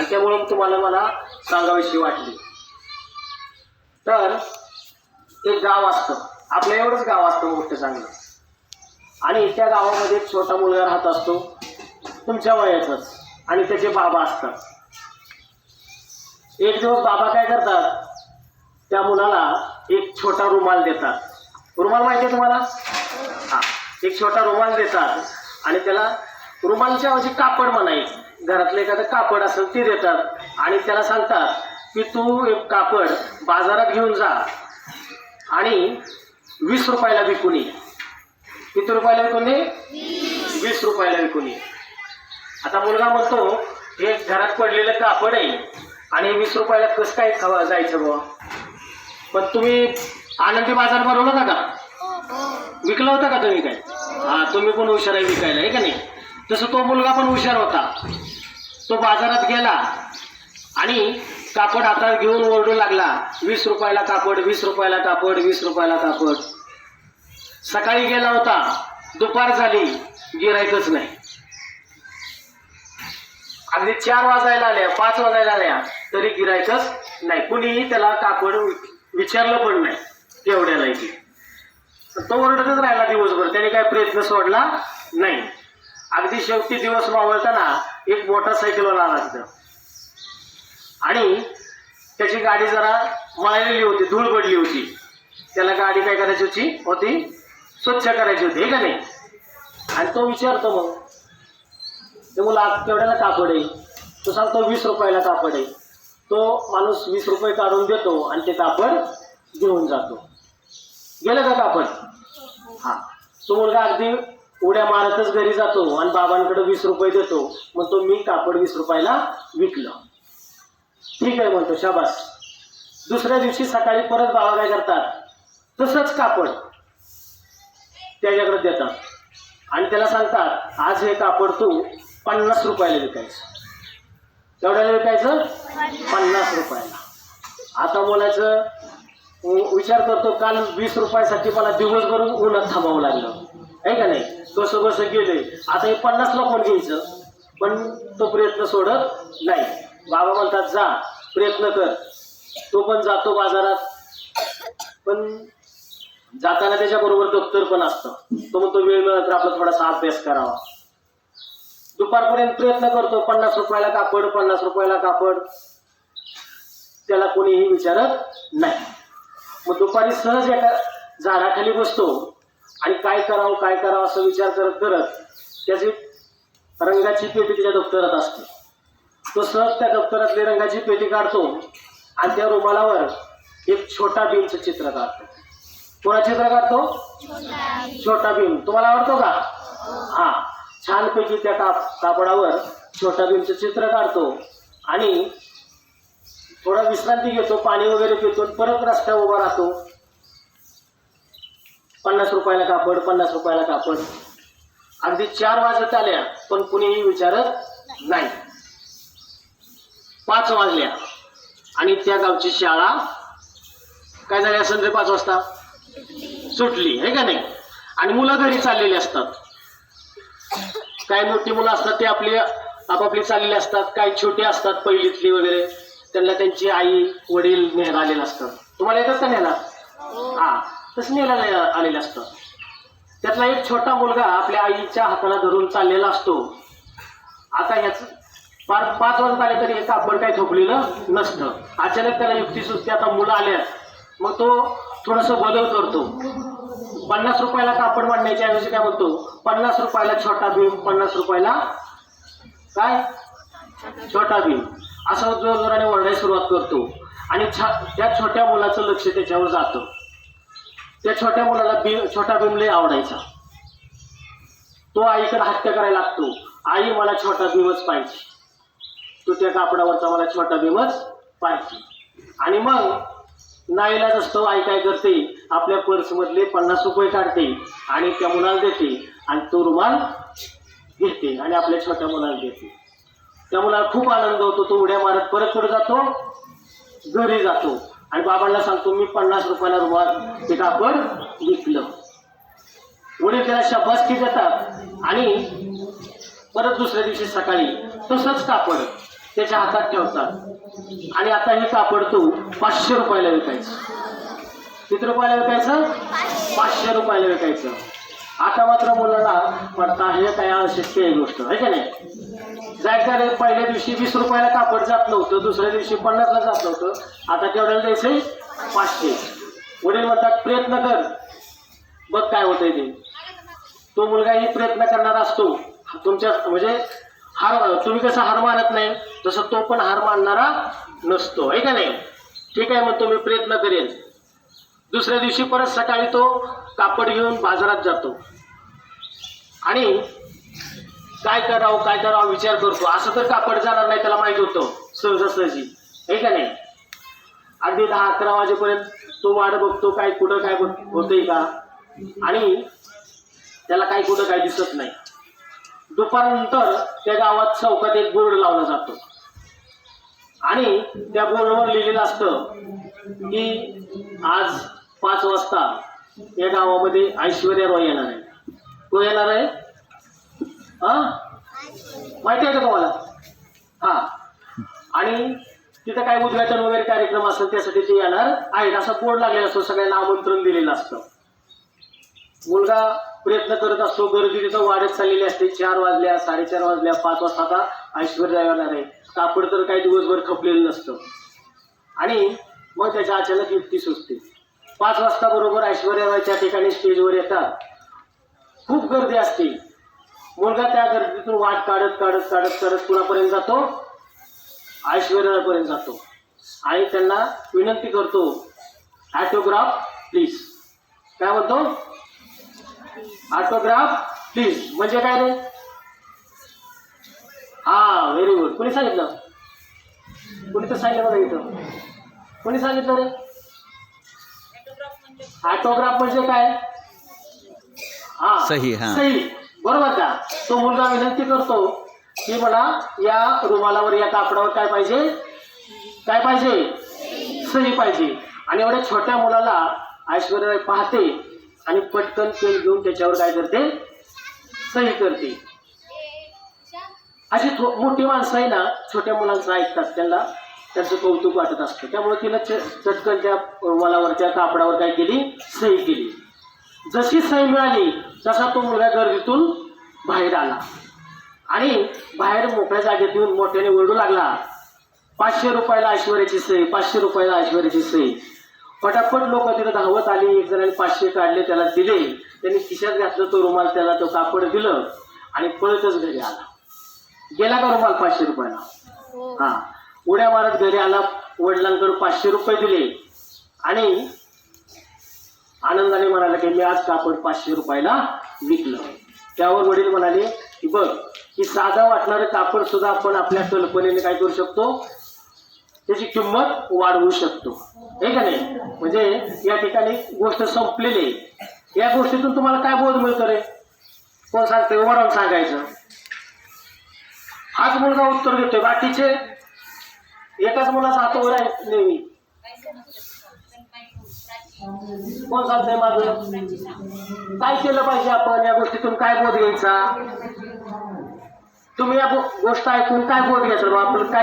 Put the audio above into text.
आणि त्यामुळं तुम्हाला मला सांगावीशी वाटली. तर एक गाव असतं. आपलं एवढंच गाव असतं मोठं चांगलं आणि त्या गावामध्ये एक छोटा मुलगा राहत असतो. तुमच्या वयाचाच आणि त्याचे बाबा असतात. एक दिवस बाबा काय करतात? त्या मुलाला एक छोटा रुमाल देतात. रुमाल माहिती आहे तुम्हाला? हा. एक छोटा रुमाल देतात. आणि त्याला रुमालच्या ऐवजी कापड म्हणायचं. घरातलं एखादं कापड असेल ते देतात. आणि त्याला सांगतात की तू एक कापड बाजारात घेऊन जा आणि वीस रुपयाला विकून ये. किती रुपयाला विकून ये वीस रुपयाला विकून ये. आता मुलगा म्हणतो हे घरात पडलेलं कापड आहे आणि वीस रुपयाला कसं काय खावा जायचं बुवा? पण तुम्ही आनंदी बाजार भरवला होता का? विकला होता का तुम्ही काय? हा तुम्ही पण हुशार आहे विकायला आहे का नाही? तसं तो मुलगा पण हुशार होता. तो बाजारात गेला आणि कापड हातात घेऊन ओरडू लागला वीस रुपयाला कापड वीस रुपयाला कापड वीस रुपयाला कापड. सकाळी गेला होता दुपार झाली गिरायकच नाही. अगदी चार वाजायला आल्या पाच वाजायला आल्या तरी गिरायकच नाही. कुणीही त्याला कापड विचारलं पण नाही तेवढ्याला इथे तो ओरडतच राहिला दिवसभर त्याने काय प्रयत्न सोडला नाही. अगदी शेवटी दिवस मावळताना एक मोटरसायकलवाला आला तिथं. आणि त्याची गाडी जरा मळलेली होती धूळ पडली होती. त्याला गाडी काय करायची होती? होती स्वच्छ करायची होती हे का नाही? आणि तो विचारतो मग ते मुलं आज केवढ्याला कापड आहे? तो सांगतो वीस रुपयाला कापड आहे. तो माणूस वीस रुपये काढून देतो आणि ते कापड घेऊन जातो. गेलं का कापड? हा. तो मुलगा अगदी उड्या मारतच घरी जातो आणि बाबांकडे वीस रुपये देतो. मग तो मी कापड वीस रुपयाला विकलं. ठीक आहे म्हणतो शाबास. दुसऱ्या दिवशी सकाळी परत बाबा काय करतात? तसंच कापड त्याच्याकडे देतात. आणि त्याला सांगतात आज हे कापड तू पन्नास रुपयाला विकायचं. तेवढ्याला विकायचं? पन्नास रुपयाला. आता बोलायचं विचार करतो काल वीस रुपयासाठी मला दिवसभर उन्हात थांबावं लागलं. आहे का नाही? कसं कसं गेलंय आता हे पन्नास लोकांना घ्यायचं पण तो प्रयत्न सोडत नाही. बाबा म्हणतात जा प्रयत्न कर. तो पण जातो बाजारात. पण जाताना त्याच्याबरोबर दप्तर पण असतं. तो म्हणतो वेळ मिळत तर आपला थोडासा अभ्यास करावा. दुपारपर्यंत प्रयत्न करतो पन्नास रुपयाला कापड पन्नास रुपयाला कापड. त्याला कोणीही विचारत नाही. मग दुपारी सहज एका झाडाखाली बसतो. आणि काय करावं काय करावं असं विचार करत करत त्याची रंगाची पेटी त्याच्या दप्तरात असते. तो सहज त्या दप्तरातली रंगाची पेटी काढतो आणि त्या रुमालावर एक छोटा भीमचं चित्र काढतो. कोणा चित्र काढतो? छोटा भीम. तुम्हाला आवडतो का? हा. छानपैकी त्या काप कापडावर छोटा भीमचं चित्र काढतो आणि थोडा विश्रांती घेतो पाणी वगैरे पितो परत रस्त्यावर उभा राहतो. पन्नास रुपयाला कापड पन्नास रुपयाला कापड. अगदी चार वाजत आल्या पण कुणीही विचारत नाही. पाच वाजल्या आणि त्या गावची शाळा काय झाली? असेल रे पाच वाजता? सुटली आहे का नाही? आणि मुलं घरी चाललेली असतात. काही मोठी मुलं असतात ते आपली आपापली चाललेली असतात. काही छोटे असतात पहिलीतली वगैरे. त्यांना त्यांची आई वडील आलेले असतात. तुम्हाला येतात का न्यायला हा. तसं नेलं आलेलं असतं. त्यातला एक छोटा मुलगा आपल्या आईच्या हाताला धरून चाललेला असतो. आता ह्याच पाच पाच वाजता आले तरी हे कापड काही थोपलेलं नसतं. अचानक त्याला युक्ती सुचते आता मुलं आल्यात मग तो थोडस बदल करतो. पन्नास रुपयाला कापड मांडण्याच्या ऐवजी काय म्हणतो पन्नास रुपयाला छोटा भीम पन्नास रुपयाला काय? छोटा भीम. असं जोर जोराने ओरडायला सुरुवात करतो. आणि छा त्या छोट्या मुलाचं लक्ष त्याच्यावर जातं. त्या छोट्या मुलाला भीम छोटा भीम लय आवडायचा. तो आईकडे हत्या करायला लागतो. आई मला छोटा भीमच पाहिजे. तो त्या कापडावरचा मला छोटा भीमच पाहिजे. आणि मग नाईलाज असतो आई काय करते? आपल्या पर्समधले पन्नास रुपये काढते आणि त्या मुलाला देते आणि तो रुमाल घेते आणि आपल्या छोट्या मुलाला देते. त्या मुलाला खूप आनंद होतो तो उड्या मारत परत पुढे जातो? घरी जातो. आणि बाबांना सांगतो मी पन्नास रुपयाला रुवात ते कापड विकलं. वडील त्याला शाबासकी देतात. आणि परत दुसऱ्या दिवशी सकाळी तसंच कापड त्याच्या हातात ठेवतात. आणि आता हे कापड तू पाचशे रुपयाला विकायचं. किती रुपयाला विकायचं? पाचशे रुपयाला विकायचं. आता मात्र मुलाला पडता हे काय अशक्य आहे गोष्ट आहे का नाही? जायचं रे पहिल्या दिवशी वीस रुपयाला कापड जात नव्हतं दुसऱ्या दिवशी पन्नासला जात नव्हतं. आता तेवढ्याला द्यायचंय पाचशे. वडील म्हणतात प्रयत्न कर. बघ काय होतंय ते. तो मुलगाही प्रयत्न करणार असतो. तुमच्या म्हणजे हार तुम्ही कसं हार मानत नाही तसं तो पण हार मानणारा नसतो. आहे का नाही? ठीक आहे म्हणतो मी प्रयत्न करेन दुसऱ्या दिवशी परत सकाळी तो कापड घेऊन बाजारात जातो. आणि काय करावं काय करावं विचार करतो. असं तर कापड जाणार नाही त्याला माहीत होतं. सहजासहजी आहे का नाही? अगदी दहा अकरा वाजेपर्यंत तो वाट बघतो काय कुठं काय होतंय का? आणि त्याला काय कुठं काय दिसत नाही. दुपारनंतर त्या गावात चौकात एक बोर्ड लावला जातो. आणि त्या बोर्डवर लिहिलेलं असतं की आज पाच वाजता या गावामध्ये ऐश्वर्या रॉय येणार आहे. तो येणार आहे? हा? माहिती आहे का तुम्हाला? हा. आणि तिथं काय उद्घाटन वगैरे कार्यक्रम असेल त्यासाठी ते येणार आहेत. असा बोर्ड लागलेला असतो सगळ्यांना आमंत्रण दिलेलं असतं. मुलगा प्रयत्न करत असतो गर्दी तिथं वाढत चाललेली असते. चार वाजल्या साडेचार वाजल्या पाच वाजता आता ऐश्वर्या येणार आहे. कापड तर काही दिवसभर खपलेलं नसतं. आणि मग त्याच्या अचानक युक्ती सुचते. पाच वाजता बरोबर ऐश्वर्या त्या ठिकाणी स्टेजवर येतात. खूप गर्दी असते. मुलगा त्या गर्दीतून वाट काढत काढत काढत काढत कुणापर्यंत जातो? ऐश्वर्यापर्यंत जातो. आणि त्यांना विनंती करतो ॲटोग्राफ प्लीज काय म्हणतो? ऑटोग्राफ प्लीज म्हणजे काय रे? हा व्हेरी गुड कोणी सांगितलं? कोणी तर सांगितलं बघा इथं. कोणी सांगितलं रे? ऑटोग्राफ म्हणजे काय? हा सही, हा. सही. बरोबर का? तो मुलगा विनंती करतो की मला या रुमालावर या कापडावर काय पाहिजे? काय पाहिजे? सही पाहिजे. आणि एवढ्या छोट्या मुलाला ऐश्वर्या पाहते आणि पटकन पेन घेऊन त्याच्यावर काय करते? सही करते. अशी थो- मोठी माणसं आहे ना छोट्या मुलांचं ऐकतात त्यांना. त्यांचं कौतुक वाटत असतं. त्यामुळे तिला च- चटकन त्या रुमालावर त्या कापडावर काय केली? सही केली. जशी सही मिळाली तसा तो मुलगा गर्दीतून बाहेर आला. आणि बाहेर मोकळ्या जागेत येऊन मोठ्याने ओरडू लागला. पाचशे रुपयाला ऐश्वर्याची सही पाचशे रुपयाला ऐश्वर्याची सही. पटापट लोक तिथं धावत आली एक जणांनी पाचशे काढले त्याला दिले. त्यांनी खिशात घातलं तो रुमाल त्याला तो कापड दिलं आणि पळतच घरी आला. गेला का रुमाल पाचशे रुपयाला? हा. उड्या मारत घरी आला वडिलांकडे पाचशे रुपये दिले. आणि आनंदाने म्हणाला की मी आज कापड पाचशे रुपयाला विकलं. त्यावर वडील म्हणाले की बघ की साधा वाटणारं कापड सुद्धा आपण आपल्या कल्पनेने काय करू शकतो? त्याची किंमत वाढवू शकतो. हे का नाही? म्हणजे या ठिकाणी गोष्ट संपलेली आहे. या गोष्टीतून तुम्हाला काय बोध मिळतो रे? कोण सांगते उभं सांगायचं. हाच मुलगा उत्तर देतोय. बाकीचे एकाच मुलाचा हात वर आहे नेहमी. कोण सांगतंय माझं काय केलं पाहिजे आपण या गोष्टीतून? काय बोध घ्यायचा? तुम्ही या गोष्ट ऐकून काय बोध घ्यायचा? आपण काय